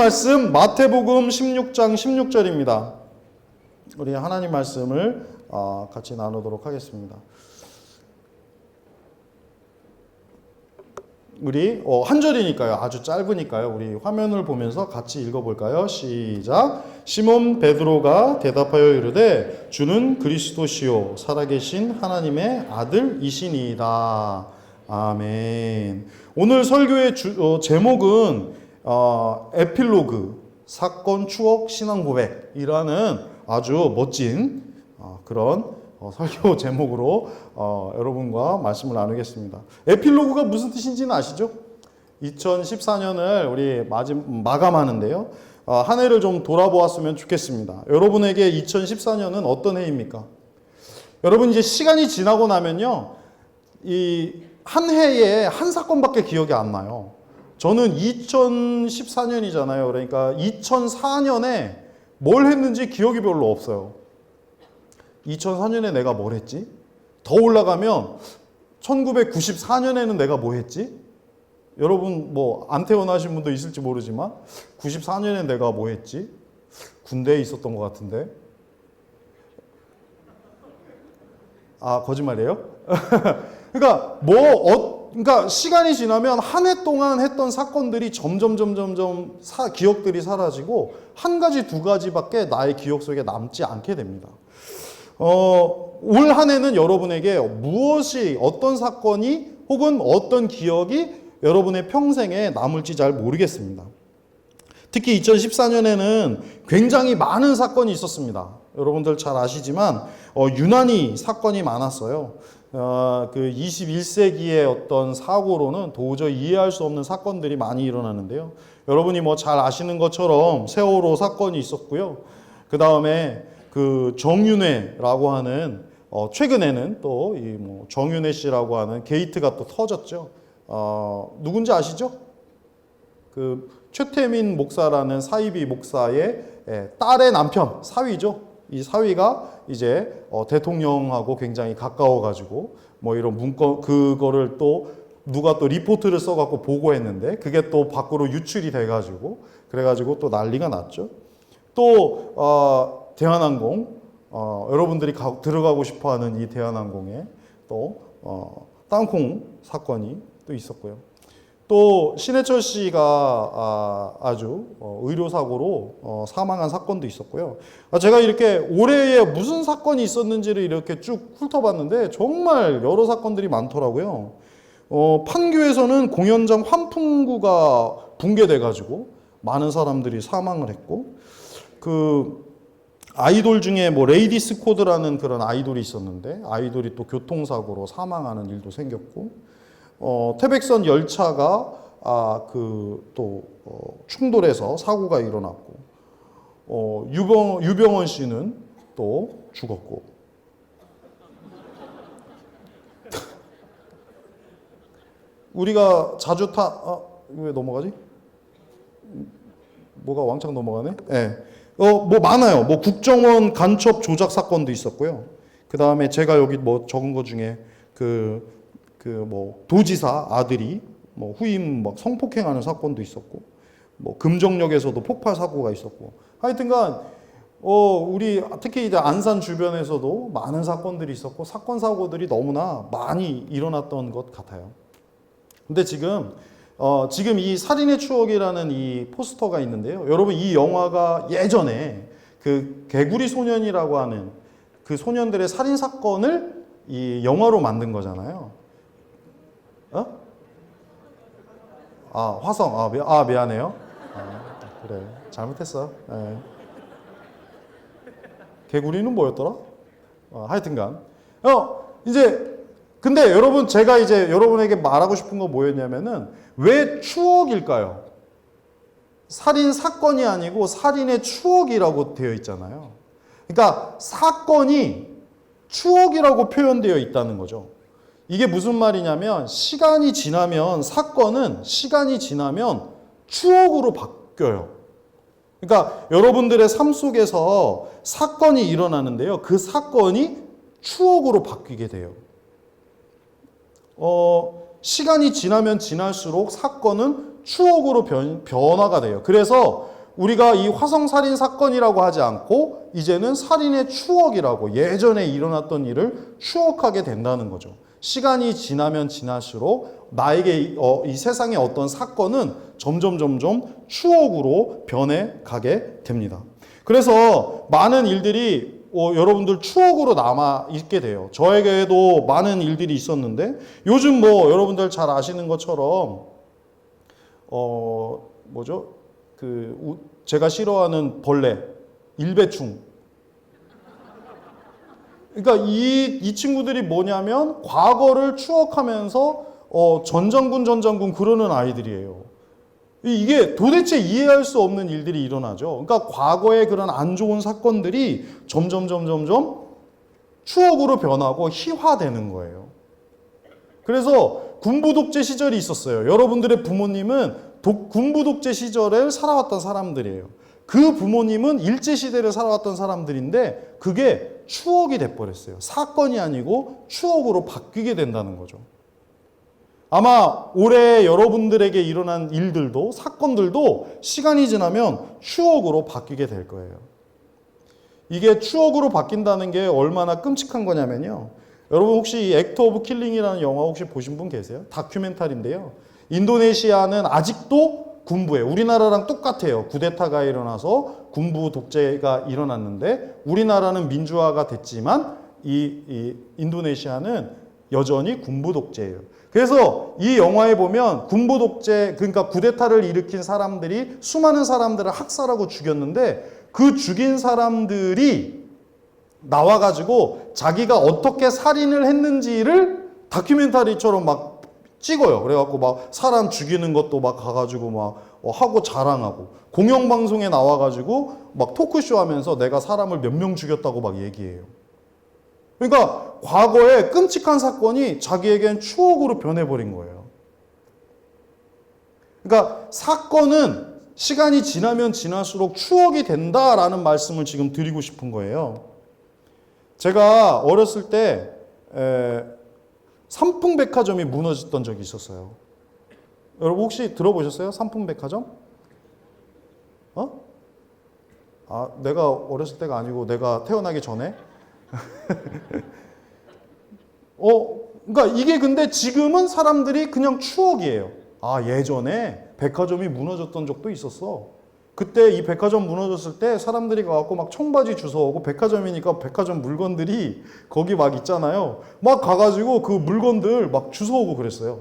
말씀 마태복음 16장 16절입니다. 우리 하나님 말씀을 어, 같이 나누도록 하겠습니다. 우리 어, 한 절이니까요. 아주 짧으니까요. 우리 화면을 보면서 같이 읽어볼까요? 시작. 시몬 베드로가 대답하여 이르되 주는 그리스도시요 살아계신 하나님의 아들이시니이다. 아멘. 오늘 설교의 주, 어, 제목은 어, 에필로그 사건 추억 신앙 고백이라는 아주 멋진 어, 그런 어, 설교 제목으로 어, 여러분과 말씀을 나누겠습니다. 에필로그가 무슨 뜻인지는 아시죠? 2014년을 우리 마짐, 마감하는데요. 어, 한 해를 좀 돌아보았으면 좋겠습니다. 여러분에게 2014년은 어떤 해입니까? 여러분 이제 시간이 지나고 나면요. 이 한 해에 한 사건밖에 기억이 안 나요. 저는 2014년이잖아요. 그러니까 2004년에 뭘 했는지 기억이 별로 없어요. 2004년에 내가 뭘 했지? 더 올라가면 1994년에는 내가 뭐 했지? 여러분 뭐 안 태어나신 분도 있을지 모르지만 94년에 내가 뭐 했지? 군대에 있었던 것 같은데. 아 거짓말이에요? 그러니까 뭐 어, 그러니까 시간이 지나면 한 해 동안 했던 사건들이 점점 점점점 사, 기억들이 사라지고 한 가지 두 가지밖에 나의 기억 속에 남지 않게 됩니다. 어, 올 한 해는 여러분에게 무엇이 어떤 사건이 혹은 어떤 기억이 여러분의 평생에 남을지 잘 모르겠습니다. 특히 2014년에는 굉장히 많은 사건이 있었습니다. 여러분들 잘 아시지만 어, 유난히 사건이 많았어요. 어, 그 21세기의 어떤 사고로는 도저히 이해할 수 없는 사건들이 많이 일어나는데요. 여러분이 뭐 잘 아시는 것처럼 세월호 사건이 있었고요. 그 다음에 그 정윤회라고 하는 어, 최근에는 또 이 뭐 정윤회 씨라고 하는 게이트가 또 터졌죠. 어, 누군지 아시죠? 그 최태민 목사라는 사이비 목사의 예, 딸의 남편 사위죠. 이 사위가 이제 어, 대통령하고 굉장히 가까워가지고 뭐 이런 문건 그거를 또 누가 또 리포트를 써갖고 보고했는데 그게 또 밖으로 유출이 돼가지고 그래가지고 또 난리가 났죠. 또 어, 대한항공 어, 여러분들이 가, 들어가고 싶어하는 이 대한항공에 또 어, 땅콩 사건이 또 있었고요. 또 신해철 씨가 아, 주 의료 사고로 어, 사망한 사건도 있었고요. 아, 제가 이렇게 올해에 무슨 사건이 있었는지를 이렇게 쭉 훑어봤는데 정말 여러 사건들이 많더라고요. 어, 판교에서는 공연장 환풍구가 붕괴돼가지고 많은 사람들이 사망을 했고 그 아이돌 중에 뭐 레이디스 코드라는 그런 아이돌이 있었는데 아이돌이 또 교통사고로 사망하는 일도 생겼고 어, 태백선 열차가 아, 그또 어, 충돌해서 사고가 일어났고 어, 유병, 유병원 씨는 또 죽었고 우리가 자주 타, 어, 왜 넘어가지? 뭐가 왕창 넘어가네? 예. 네. 어, 뭐 많아요. 뭐 국정원 간첩 조작 사건도 있었고요. 그 다음에 제가 여기 뭐 적은 것 중에 그 그 뭐 도지사 아들이 뭐 후임 막 성폭행하는 사건도 있었고 뭐 금정역에서도 폭발 사고가 있었고 하여튼간 어 우리 특히 이제 안산 주변에서도 많은 사건들이 있었고 사건 사고들이 너무나 많이 일어났던 것 같아요. 근데 지금 어 지금 이 살인의 추억이라는 이 포스터가 있는데요. 여러분 이 영화가 예전에 그 개구리 소년이라고 하는 그 소년들의 살인 사건을 이 영화로 만든 거잖아요. 어? 아 화성 아, 미, 아 미안해요. 아, 그래 잘못했어. 네. 개구리는 뭐였더라? 어, 하여튼간 어 이제 근데 여러분 제가 이제 여러분에게 말하고 싶은 거 뭐였냐면은 왜 추억일까요? 살인 사건이 아니고 살인의 추억이라고 되어 있잖아요. 그러니까 사건이 추억이라고 표현되어 있다는 거죠. 이게 무슨 말이냐면 시간이 지나면 사건은 시간이 지나면 추억으로 바뀌어요. 그러니까 여러분들의 삶 속에서 사건이 일어나는데요. 그 사건이 추억으로 바뀌게 돼요. 어, 시간이 지나면 지날수록 사건은 추억으로 변, 변화가 돼요. 그래서 우리가 이 화성 살인 사건이라고 하지 않고 이제는 살인의 추억이라고 예전에 일어났던 일을 추억하게 된다는 거죠. 시간이 지나면 지날수록 나에게 이, 어, 이 세상의 어떤 사건은 점점 점점 추억으로 변해 가게 됩니다. 그래서 많은 일들이 어, 여러분들 추억으로 남아 있게 돼요. 저에게도 많은 일들이 있었는데 요즘 뭐 여러분들 잘 아시는 것처럼 어 뭐죠? 그 우- 제가 싫어하는 벌레 일배충. 그러니까 이, 이 친구들이 뭐냐면 과거를 추억하면서 어, 전장군 전장군 그러는 아이들이에요. 이- 이게 도대체 이해할 수 없는 일들이 일어나죠. 그러니까 과거의 그런 안 좋은 사건들이 점점 점점 점 추억으로 변하고 희화되는 거예요. 그래서 군부 독재 시절이 있었어요. 여러분들의 부모님은 독- 군부 독재 시절을 살아왔던 사람들이에요. 그 부모님은 일제 시대를 살아왔던 사람들인데 그게 추억이 돼 버렸어요. 사건이 아니고 추억으로 바뀌게 된다는 거죠. 아마 올해 여러분들에게 일어난 일들도 사건들도 시간이 지나면 추억으로 바뀌게 될 거예요. 이게 추억으로 바뀐다는 게 얼마나 끔찍한 거냐면요. 여러분 혹시 이 액트 오브 킬링이라는 영화 혹시 보신 분 계세요? 다큐멘터리인데요. 인도네시아는 아직도 군부에 우리나라랑 똑같아요. 쿠데타가 일어나서 군부 독재가 일어났는데 우리나라는 민주화가 됐지만 이, 이 인도네시아는 여전히 군부 독재예요. 그래서 이 영화에 보면 군부 독재 그러니까 쿠데타를 일으킨 사람들이 수많은 사람들을 학살하고 죽였는데 그 죽인 사람들이 나와 가지고 자기가 어떻게 살인을 했는지를 다큐멘터리처럼 막 찍어요. 그래갖고 막 사람 죽이는 것도 막 가가지고 막 어, 하고 자랑하고 공영방송에 나와가지고 막 토크쇼 하면서 내가 사람을 몇 명 죽였다고 막 얘기해요. 그러니까 과거에 끔찍한 사건이 자기에겐 추억으로 변해버린 거예요. 그러니까 사건은 시간이 지나면 지날수록 추억이 된다라는 말씀을 지금 드리고 싶은 거예요. 제가 어렸을 때 에, 삼풍백화점이 무너졌던 적이 있었어요. 여러분 혹시 들어보셨어요? 삼풍백화점? 어? 아, 내가 어렸을 때가 아니고 내가 태어나기 전에? 어, 그러니까 이게 근데 지금은 사람들이 그냥 추억이에요. 아, 예전에 백화점이 무너졌던 적도 있었어. 그때 이 백화점 무너졌을 때 사람들이 가갖고 막 청바지 주워오고 백화점이니까 백화점 물건들이 거기 막 있잖아요. 막 가가지고 그 물건들 막 주워오고 그랬어요.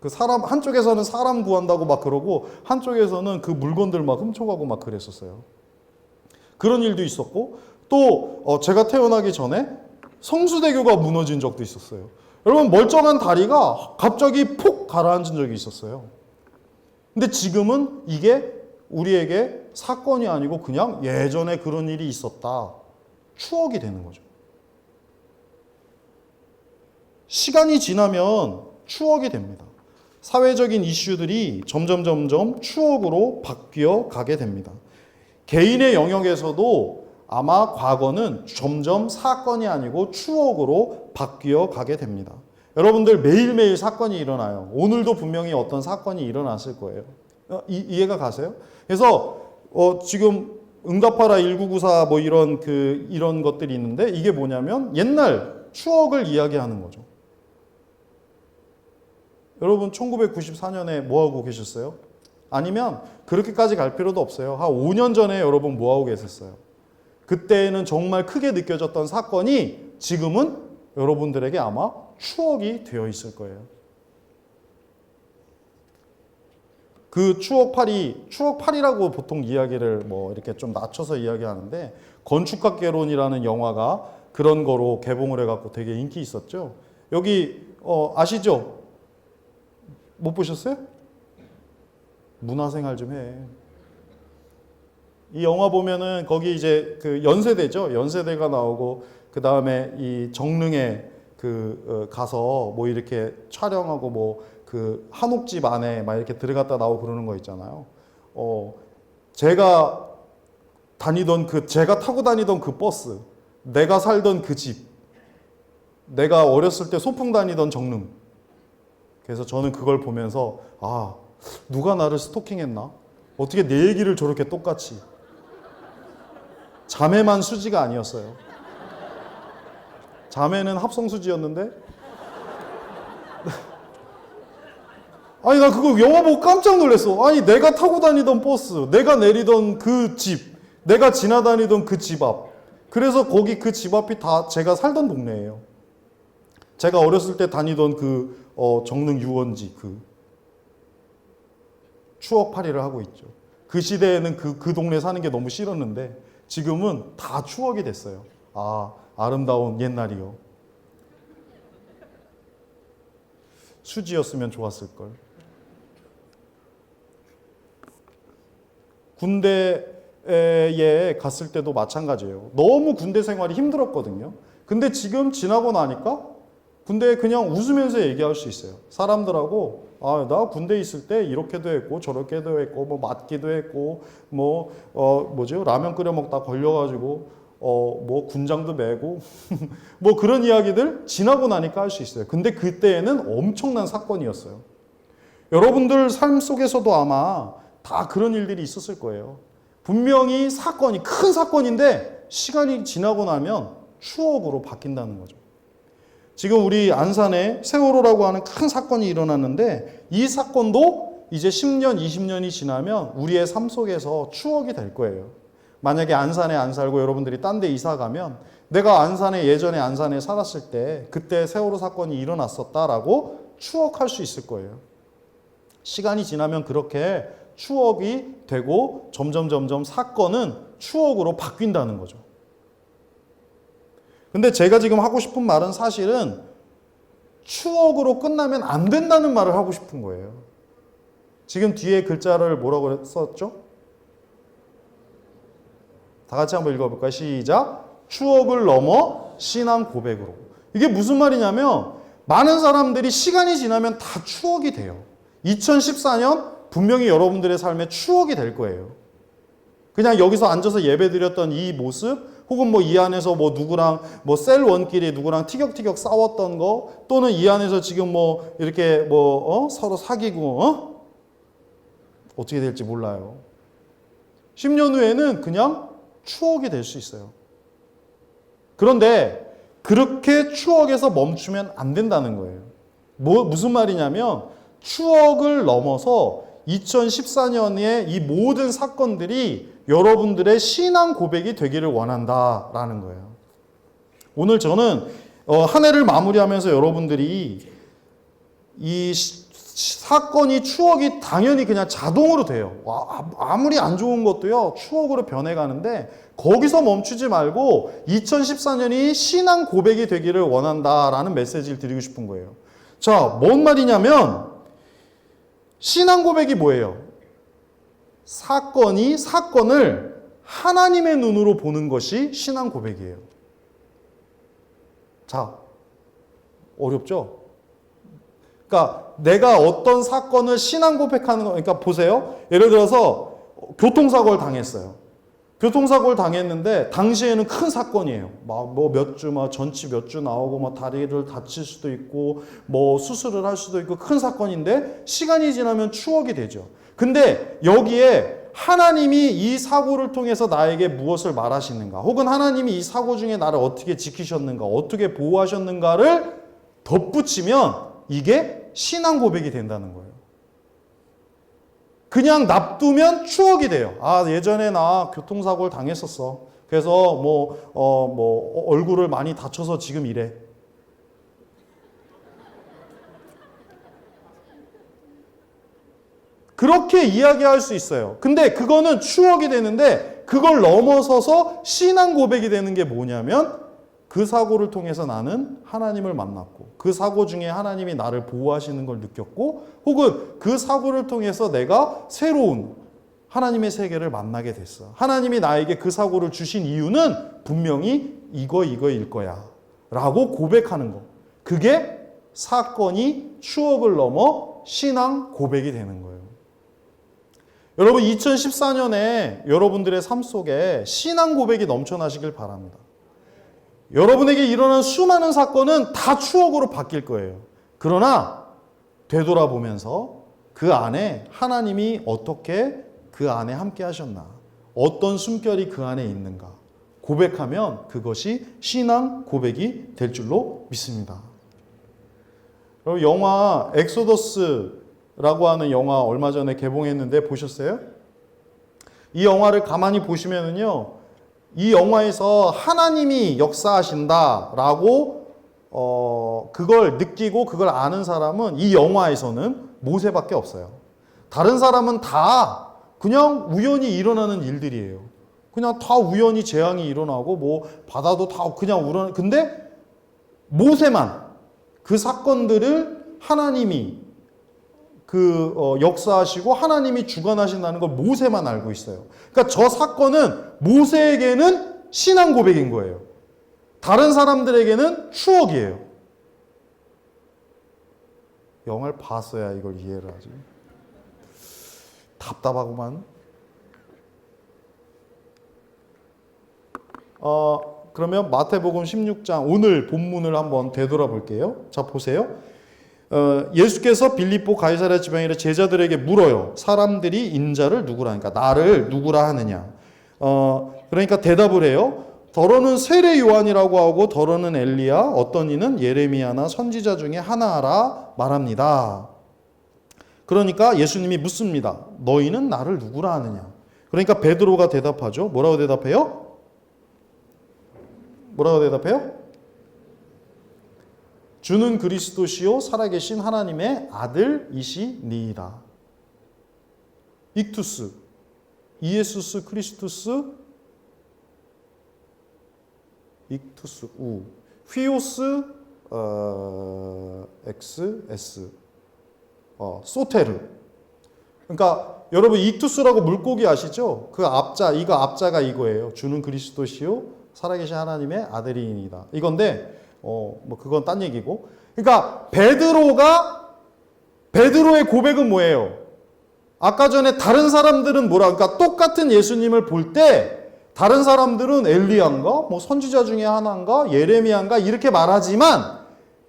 그 사람, 한쪽에서는 사람 구한다고 막 그러고 한쪽에서는 그 물건들 막 훔쳐가고 막 그랬었어요. 그런 일도 있었고 또 어, 제가 태어나기 전에 성수대교가 무너진 적도 있었어요. 여러분 멀쩡한 다리가 갑자기 폭 가라앉은 적이 있었어요. 근데 지금은 이게 우리에게 사건이 아니고 그냥 예전에 그런 일이 있었다. 추억이 되는 거죠. 시간이 지나면 추억이 됩니다. 사회적인 이슈들이 점점 점점 추억으로 바뀌어 가게 됩니다. 개인의 영역에서도 아마 과거는 점점 사건이 아니고 추억으로 바뀌어 가게 됩니다. 여러분들 매일매일 사건이 일어나요. 오늘도 분명히 어떤 사건이 일어났을 거예요. 어, 이, 이해가 가세요? 그래서 어, 지금 응답하라 1994 뭐 이런 그 이런 것들이 있는데 이게 뭐냐면 옛날 추억을 이야기하는 거죠. 여러분 1994년에 뭐 하고 계셨어요? 아니면 그렇게까지 갈 필요도 없어요. 한 5년 전에 여러분 뭐 하고 계셨어요? 그때는 정말 크게 느껴졌던 사건이 지금은 여러분들에게 아마 추억이 되어 있을 거예요. 그 추억팔이, 추억팔이라고 보통 이야기를 뭐 이렇게 좀 낮춰서 이야기하는데 건축학개론이라는 영화가 그런 거로 개봉을 해갖고 되게 인기 있었죠. 여기 어, 아시죠? 못 보셨어요? 문화생활 좀 해. 이 영화 보면은 거기 이제 그 연세대죠. 연세대가 나오고 그 다음에 이 정릉에 그 어, 가서 뭐 이렇게 촬영하고 뭐 그 한옥집 안에 막 이렇게 들어갔다 나오고 그러는 거 있잖아요. 어 제가 다니던 그 제가 타고 다니던 그 버스, 내가 살던 그 집, 내가 어렸을 때 소풍 다니던 정릉. 그래서 저는 그걸 보면서 아 누가 나를 스토킹했나? 어떻게 내 얘기를 저렇게 똑같이? 자매만 수지가 아니었어요. 자매는 합성 수지였는데? 아니 나 그거 영화 보고 깜짝 놀랐어. 아니 내가 타고 다니던 버스, 내가 내리던 그 집, 내가 지나다니던 그 집 앞. 그래서 거기 그 집 앞이 다 제가 살던 동네예요. 제가 어렸을 때 다니던 그 어, 정릉 유원지 그 추억팔이를 하고 있죠. 그 시대에는 그, 그 동네 사는 게 너무 싫었는데 지금은 다 추억이 됐어요. 아, 아름다운 옛날이요. 수지였으면 좋았을걸. 군대에 갔을 때도 마찬가지예요. 너무 군대 생활이 힘들었거든요. 근데 지금 지나고 나니까 군대에 그냥 웃으면서 얘기할 수 있어요. 사람들하고 아, 나 군대 있을 때 이렇게도 했고 저렇게도 했고 뭐 맞기도 했고 뭐 어, 뭐죠? 라면 끓여 먹다 걸려 가지고 어, 뭐 군장도 매고 뭐 그런 이야기들 지나고 나니까 할 수 있어요. 근데 그때에는 엄청난 사건이었어요. 여러분들 삶 속에서도 아마 다 그런 일들이 있었을 거예요. 분명히 사건이 큰 사건인데 시간이 지나고 나면 추억으로 바뀐다는 거죠. 지금 우리 안산에 세월호라고 하는 큰 사건이 일어났는데 이 사건도 이제 10년, 20년이 지나면 우리의 삶 속에서 추억이 될 거예요. 만약에 안산에 안 살고 여러분들이 딴 데 이사 가면 내가 안산에 예전에 안산에 살았을 때 그때 세월호 사건이 일어났었다라고 추억할 수 있을 거예요. 시간이 지나면 그렇게 추억이 되고 점점 점점 사건은 추억으로 바뀐다는 거죠. 근데 제가 지금 하고 싶은 말은 사실은 추억으로 끝나면 안 된다는 말을 하고 싶은 거예요. 지금 뒤에 글자를 뭐라고 썼죠? 다 같이 한번 읽어볼까요? 시작. 추억을 넘어 신앙 고백으로. 이게 무슨 말이냐면 많은 사람들이 시간이 지나면 다 추억이 돼요. 2014년 분명히 여러분들의 삶에 추억이 될 거예요. 그냥 여기서 앉아서 예배 드렸던 이 모습, 혹은 뭐 이 안에서 뭐 누구랑 뭐 셀 원끼리 누구랑 티격티격 싸웠던 거, 또는 이 안에서 지금 뭐 이렇게 뭐 어? 서로 사귀고 어? 어떻게 될지 몰라요. 10년 후에는 그냥 추억이 될 수 있어요. 그런데 그렇게 추억에서 멈추면 안 된다는 거예요. 뭐 무슨 말이냐면 추억을 넘어서 2014년에 이 모든 사건들이 여러분들의 신앙 고백이 되기를 원한다라는 거예요. 오늘 저는 어, 한 해를 마무리하면서 여러분들이 이 시- 사건이 추억이 당연히 그냥 자동으로 돼요. 와, 아무리 안 좋은 것도요 추억으로 변해가는데 거기서 멈추지 말고 2014년이 신앙 고백이 되기를 원한다라는 메시지를 드리고 싶은 거예요. 자, 뭔 말이냐면 신앙 고백이 뭐예요? 사건이 사건을 하나님의 눈으로 보는 것이 신앙 고백이에요. 자, 어렵죠? 그러니까 내가 어떤 사건을 신앙 고백하는 거, 그러니까 보세요. 예를 들어서 교통사고를 당했어요. 교통사고를 당했는데 당시에는 큰 사건이에요. 막 뭐 몇 주, 막 전치 몇 주 나오고 뭐 다리를 다칠 수도 있고 뭐 수술을 할 수도 있고 큰 사건인데 시간이 지나면 추억이 되죠. 근데 여기에 하나님이 이 사고를 통해서 나에게 무엇을 말하시는가, 혹은 하나님이 이 사고 중에 나를 어떻게 지키셨는가, 어떻게 보호하셨는가를 덧붙이면 이게 신앙 고백이 된다는 거예요. 그냥 놔두면 추억이 돼요. 아, 예전에 나 교통사고를 당했었어. 그래서 뭐, 어, 뭐, 얼굴을 많이 다쳐서 지금 이래. 그렇게 이야기할 수 있어요. 근데 그거는 추억이 되는데 그걸 넘어서서 신앙 고백이 되는 게 뭐냐면 그 사고를 통해서 나는 하나님을 만났고 그 사고 중에 하나님이 나를 보호하시는 걸 느꼈고 혹은 그 사고를 통해서 내가 새로운 하나님의 세계를 만나게 됐어. 하나님이 나에게 그 사고를 주신 이유는 분명히 이거 이거일 거야. 라고 고백하는 거. 그게 사건이 추억을 넘어 신앙 고백이 되는 거예요. 여러분 2014년에 여러분들의 삶 속에 신앙 고백이 넘쳐나시길 바랍니다. 여러분에게 일어난 수많은 사건은 다 추억으로 바뀔 거예요. 그러나 되돌아보면서 그 안에 하나님이 어떻게 그 안에 함께 하셨나? 어떤 숨결이 그 안에 있는가? 고백하면 그것이 신앙 고백이 될 줄로 믿습니다. 여러분 영화 엑소더스라고 하는 영화 얼마 전에 개봉했는데 보셨어요? 이 영화를 가만히 보시면은요. 이 영화에서 하나님이 역사하신다라고 어 그걸 느끼고 그걸 아는 사람은 이 영화에서는 모세밖에 없어요. 다른 사람은 다 그냥 우연히 일어나는 일들이에요. 그냥 다 우연히 재앙이 일어나고 뭐 바다도 다 그냥 우러 근데 모세만 그 사건들을 하나님이 그 어, 역사하시고 하나님이 주관하신다는 걸 모세만 알고 있어요. 그러니까 저 사건은 모세에게는 신앙 고백인 거예요. 다른 사람들에게는 추억이에요. 영화를 봤어야 이걸 이해를 하지. 답답하구만. 어, 그러면 마태복음 16장 오늘 본문을 한번 되돌아볼게요. 자 보세요. 어, 예수께서 빌립보 가이사랴 지방이라 제자들에게 물어요. 사람들이 인자를 누구라니까 나를 누구라 하느냐. 어, 그러니까 대답을 해요. 더러는 세례 요한이라고 하고 더러는 엘리야 어떤 이는 예레미야나 선지자 중에 하나라 말합니다. 그러니까 예수님이 묻습니다. 너희는 나를 누구라 하느냐? 그러니까 베드로가 대답하죠. 뭐라고 대답해요? 뭐라고 대답해요? 주는 그리스도시요 살아계신 하나님의 아들이시니이다. 익투스, 이에수스 크리스투스, 익투스 우, 휘오스 어, 엑스 에스, 어, 소테르. 그러니까 여러분 익투스라고 물고기 아시죠? 그 앞자 이거 앞자가 이거예요. 주는 그리스도시요 살아계신 하나님의 아들이니이다. 이건데 어, 뭐 그건 딴 얘기고. 그러니까 베드로가 베드로의 고백은 뭐예요? 아까 전에 다른 사람들은 뭐라 그러니까 똑같은 예수님을 볼 때 다른 사람들은 엘리야인가 뭐 선지자 중에 하나인가 예레미야인가 이렇게 말하지만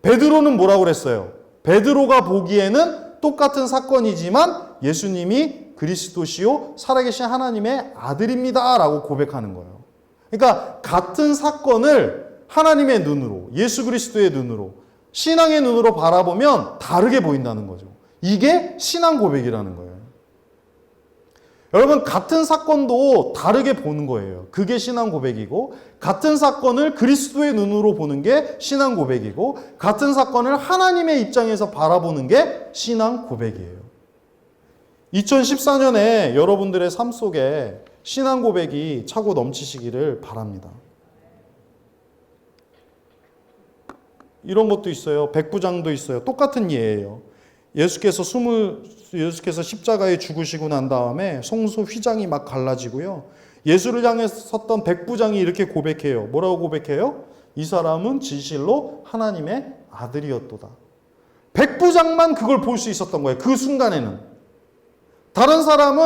베드로는 뭐라고 그랬어요? 베드로가 보기에는 똑같은 사건이지만 예수님이 그리스도시요 살아계신 하나님의 아들입니다라고 고백하는 거예요. 그러니까 같은 사건을 하나님의 눈으로, 예수 그리스도의 눈으로, 신앙의 눈으로 바라보면 다르게 보인다는 거죠. 이게 신앙 고백이라는 거예요. 여러분, 같은 사건도 다르게 보는 거예요. 그게 신앙 고백이고, 같은 사건을 그리스도의 눈으로 보는 게 신앙 고백이고, 같은 사건을 하나님의 입장에서 바라보는 게 신앙 고백이에요. 2014년에 여러분들의 삶 속에 신앙 고백이 차고 넘치시기를 바랍니다. 이런 것도 있어요. 백부장도 있어요. 똑같은 예예요. 예수께서 숨을 예수께서 십자가에 죽으시고 난 다음에 성소 휘장이 막 갈라지고요. 예수를 향해 섰던 백부장이 이렇게 고백해요. 뭐라고 고백해요? 이 사람은 진실로 하나님의 아들이었도다. 백부장만 그걸 볼 수 있었던 거예요. 그 순간에는. 다른 사람은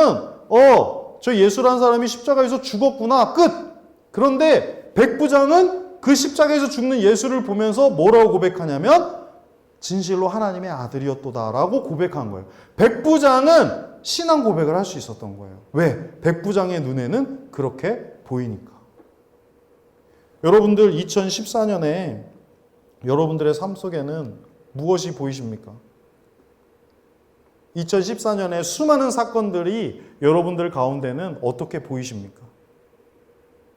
어, 저 예수란 사람이 십자가에서 죽었구나. 끝. 그런데 백부장은 그 십자가에서 죽는 예수를 보면서 뭐라고 고백하냐면 진실로 하나님의 아들이었도다라고 고백한 거예요. 백부장은 신앙 고백을 할 수 있었던 거예요. 왜? 백부장의 눈에는 그렇게 보이니까. 여러분들 2014년에 여러분들의 삶 속에는 무엇이 보이십니까? 2014년에 수많은 사건들이 여러분들 가운데는 어떻게 보이십니까?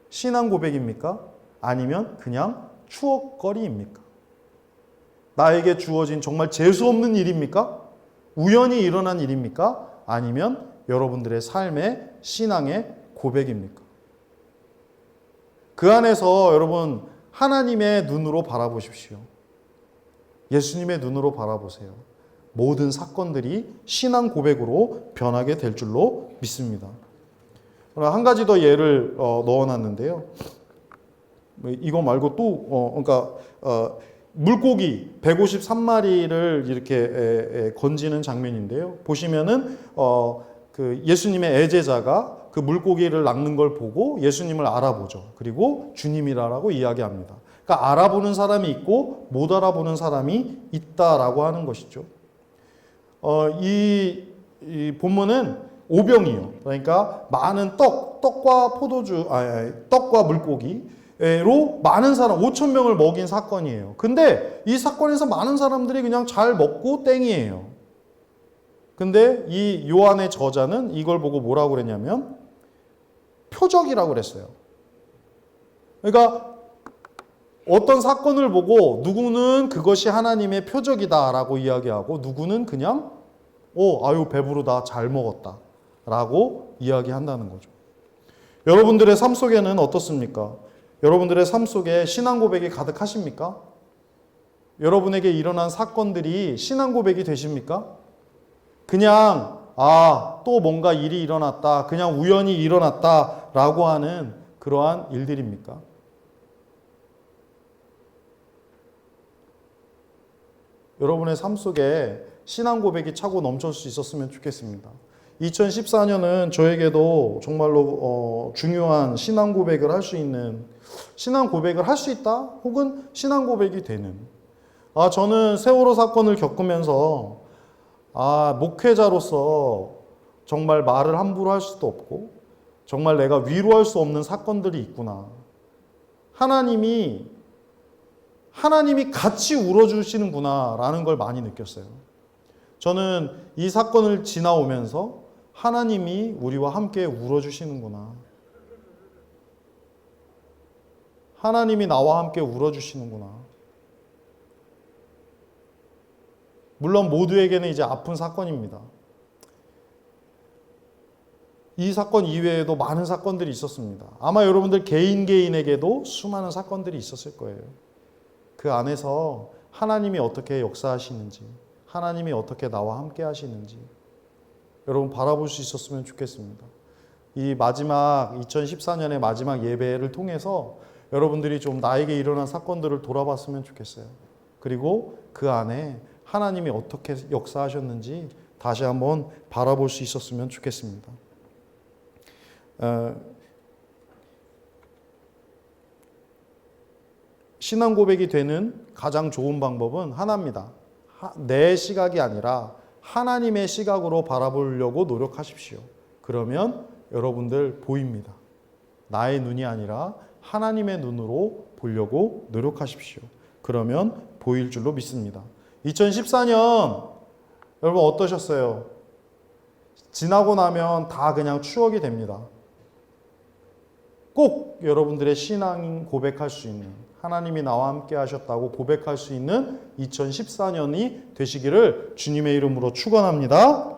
신앙 고백입니까? 아니면 그냥 추억거리입니까? 나에게 주어진 정말 재수 없는 일입니까? 우연히 일어난 일입니까? 아니면 여러분들의 삶의 신앙의 고백입니까? 그 안에서 여러분 하나님의 눈으로 바라보십시오. 예수님의 눈으로 바라보세요. 모든 사건들이 신앙 고백으로 변하게 될 줄로 믿습니다. 한 가지 더 예를 어, 넣어놨는데요. 뭐 이거 말고 또 어, 그러니까 어, 물고기 153마리를 이렇게 에, 에, 건지는 장면인데요. 보시면은 어, 그 예수님의 애제자가 그 물고기를 낚는 걸 보고 예수님을 알아보죠. 그리고 주님이라고 이야기합니다. 그러니까 알아보는 사람이 있고 못 알아보는 사람이 있다라고 하는 것이죠. 어, 이 이 본문은 오병이요. 그러니까 많은 떡, 떡과 포도주, 아, 아, 떡과 물고기 로 많은 사람 5천 명을 먹인 사건이에요. 근데 이 사건에서 많은 사람들이 그냥 잘 먹고 땡이에요. 근데 이 요한의 저자는 이걸 보고 뭐라고 그랬냐면 표적이라고 그랬어요. 그러니까 어떤 사건을 보고 누구는 그것이 하나님의 표적이다라고 이야기하고 누구는 그냥 오 아유 배부르다 잘 먹었다라고 이야기한다는 거죠. 여러분들의 삶 속에는 어떻습니까? 여러분들의 삶 속에 신앙 고백이 가득하십니까? 여러분에게 일어난 사건들이 신앙 고백이 되십니까? 그냥 아, 또 뭔가 일이 일어났다. 그냥 우연히 일어났다 라고 하는 그러한 일들입니까? 여러분의 삶 속에 신앙 고백이 차고 넘칠 수 있었으면 좋겠습니다. 2014년은 저에게도 정말로 어, 중요한 신앙 고백을 할 수 있는 신앙 고백을 할 수 있다 혹은 신앙 고백이 되는 아 저는 세월호 사건을 겪으면서 아 목회자로서 정말 말을 함부로 할 수도 없고 정말 내가 위로할 수 없는 사건들이 있구나 하나님이 하나님이 같이 울어주시는구나라는 걸 많이 느꼈어요. 저는 이 사건을 지나오면서 하나님이 우리와 함께 울어주시는구나. 하나님이 나와 함께 울어주시는구나. 물론 모두에게는 이제 아픈 사건입니다. 이 사건 이외에도 많은 사건들이 있었습니다. 아마 여러분들 개인 개인에게도 수많은 사건들이 있었을 거예요. 그 안에서 하나님이 어떻게 역사하시는지, 하나님이 어떻게 나와 함께 하시는지, 여러분 바라볼 수 있었으면 좋겠습니다. 이 마지막 2014년의 마지막 예배를 통해서 여러분들이 좀 나에게 일어난 사건들을 돌아봤으면 좋겠어요. 그리고 그 안에 하나님이 어떻게 역사하셨는지 다시 한번 바라볼 수 있었으면 좋겠습니다. 어, 신앙 고백이 되는 가장 좋은 방법은 하나입니다. 하- 내 시각이 아니라 하나님의 시각으로 바라보려고 노력하십시오. 그러면 여러분들 보입니다. 나의 눈이 아니라 하나님의 눈으로 보려고 노력하십시오. 그러면 보일 줄로 믿습니다. 2014년 여러분 어떠셨어요? 지나고 나면 다 그냥 추억이 됩니다. 꼭 여러분들의 신앙 고백할 수 있는 하나님이 나와 함께 하셨다고 고백할 수 있는 2014년이 되시기를 주님의 이름으로 축원합니다.